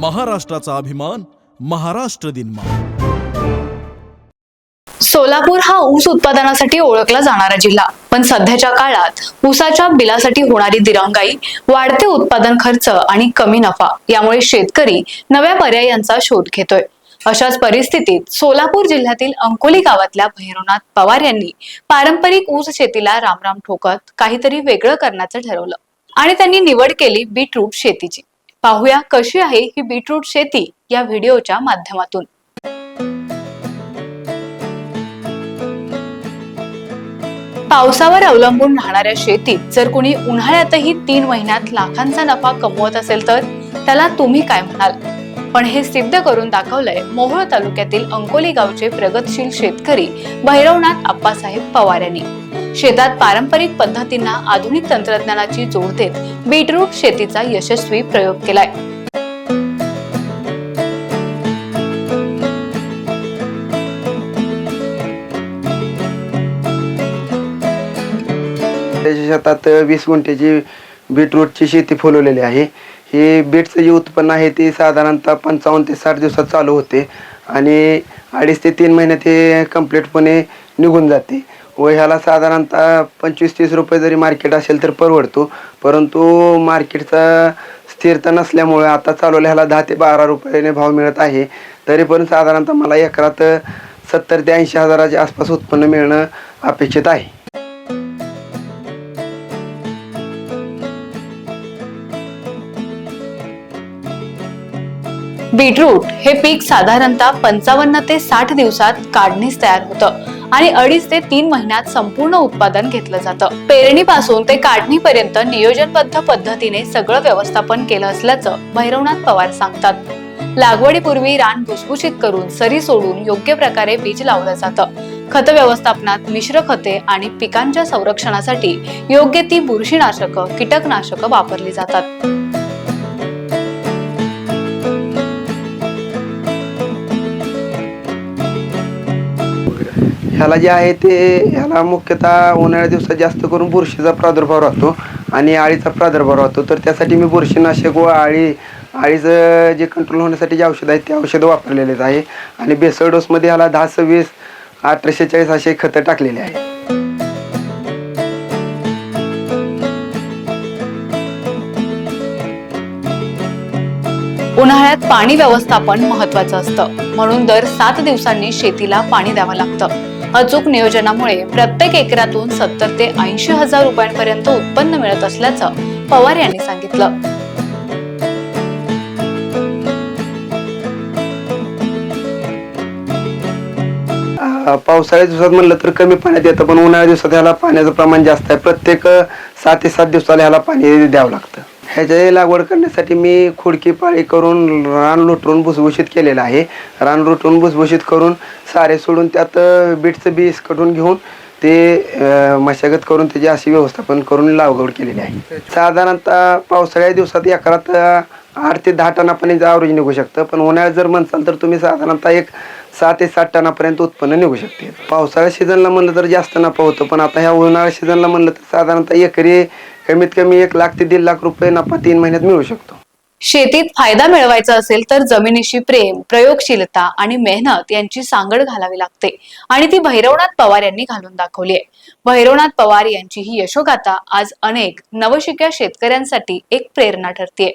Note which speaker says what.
Speaker 1: महाराष्ट्राचा अभिमान महाराष्ट्र दिन
Speaker 2: सोलापूर हा ऊस उत्पादनासाठी ओळखला जाणारा जिल्हा. पण सध्याच्या काळात ऊसाच्या बिलासाठी होणारी दिरंगाई वाढते उत्पादन खर्च आणि कमी नफा यामुळे शेतकरी नव्या पर्यायांचा शोध घेतोय. अशाच परिस्थितीत सोलापूर जिल्ह्यातील अंकोली गावातल्या भैरवनाथ पवार यांनी पारंपरिक ऊस शेतीला रामराम ठोकत काहीतरी वेगळं करण्याचं ठरवलं. आणि त्यांनी निवड केली बीटरूट शेतीची. पाहूया कशी आहे ही बीटरूट शेती या व्हिडिओच्या माध्यमातून. पावसावर अवलंबून राहणाऱ्या शेतीत जर कोणी उन्हाळ्यातही तीन महिन्यात लाखांचा नफा कमवत असेल तर त्याला तुम्ही काय म्हणाल? पण हे सिद्ध करून दाखवलंय मोहोळ तालुक्यातील अंकोली गावचे प्रगतशील शेतकरी भैरवनाथ आप्पासाहेब पवार यांनी. शेतात पारंपरिक पद्धतींना आधुनिक तंत्रज्ञानाची जोड देत बीटरूट शेतीचा यशस्वी प्रयोग केलाय.
Speaker 3: त्याच्या शेतात वीस गुंठ्याची बीटरूटची शेती फुलवलेली आहे. हे बीटचं जे उत्पन्न आहे ते साधारणतः पंचावन्न ते साठ दिवसात चालू होते आणि अडीच ते तीन महिन्यात हे कम्प्लीटपणे निघून जाते. व ह्याला साधारणतः पंचवीस तीस रुपये जरी मार्केट असेल तर परवडतो. परंतु मार्केटचा स्थिरता नसल्यामुळे आता चालवल्या ह्याला दहा ते बारा रुपयाने भाव मिळत आहे. तरी पण साधारणतः मला एकरात सत्तर ते ऐंशी हजाराच्या आसपास उत्पन्न मिळणं अपेक्षित आहे.
Speaker 2: बीटरूट हे पीक साधारणतः पंचावन्न ते साठ दिवसात काढणीस तयार होतं. आणि अडीच ते तीन महिन्यात संपूर्ण उत्पादन घेतलं जातं. पेरणीपासून ते काढणीपर्यंत नियोजनबद्ध पद्धतीने सगळं व्यवस्थापन केलं असल्याचं भैरवनाथ पवार सांगतात. लागवडीपूर्वी रान भुसभुशीत करून सरी सोडून योग्य प्रकारे बीज लावलं जातं. खत व्यवस्थापनात मिश्र खते आणि पिकांच्या संरक्षणासाठी योग्य ती बुरशीनाशक कीटकनाशकं वापरली जातात.
Speaker 3: ह्याला जे आहे ते ह्याला मुख्यतः उन्हाळ्या दिवसात जास्त करून बुरशीचा प्रादुर्भाव राहतो आणि आळीचा प्रादुर्भाव राहतो. तर त्यासाठी मी बुरशीनाशक व आळी आळीचं जे कंट्रोल होण्यासाठी जे औषधं आहेत ते औषधं वापरलेलेच आहे. आणि बेसळ डोसमध्ये ह्याला दहा सव्वीस अठराशे चाळीस असे खतं टाकलेले आहे
Speaker 2: उन्हाळ्यात पाणी व्यवस्थापन महत्वाचं असतं. म्हणून दर सात दिवसांनी शेतीला पाणी द्यावं लागतं. अचूक नियोजनामुळे प्रत्येक एकरातून सत्तर ते ऐंशी हजार रुपयांपर्यंत उत्पन्न मिळत असल्याचं पवार यांनी सांगितलं.
Speaker 3: पावसाळ्या दिवसात म्हणलं तर कमी पाण्यात येतं पण उन्हाळ्या दिवसात ह्याला पाण्याचं प्रमाण जास्त आहे. प्रत्येक सात ते सात दिवसाला ह्याला पाणी द्यावं लागतं. ह्याची लागवड करण्यासाठी मी खुडकी पाळी करून रान लुटरून भुसभुशीत केलेलं आहे. रान लुटून भुसभुशीत करून सारे सोडून त्यात बीटचं बीस कटून घेऊन ते मशागत करून त्याची अशी व्यवस्थापन करून लागवड केलेली आहे. साधारणतः पावसाळ्या दिवसात एकरात आठ ते दहा टनापर्यंत आवरेज निघू शकतं. पण उन्हाळ्यात जर म्हणसाल तर तुम्ही साधारणतः एक सहा ते सात टनापर्यंत उत्पन्न निघू शकते. पावसाळ्या सीझनला म्हणलं तर जास्त नफा होतो पण आता ह्या उन्हाळ्या सीझनला म्हणलं तर साधारणतः एकरी कमीत कमी एक लाख ते दीड लाख रुपये नफा तीन महिन्यात मिळू शकतो.
Speaker 2: शेतीत फायदा मिळवायचा असेल तर जमिनीशी प्रेम प्रयोगशीलता आणि मेहनत यांची सांगड घालावी लागते. आणि ती भैरवनाथ पवार यांनी घालून दाखवली आहे. भैरवनाथ पवार यांची ही यशोगाथा आज अनेक नवशिक्या शेतकऱ्यांसाठी एक प्रेरणा ठरतीये.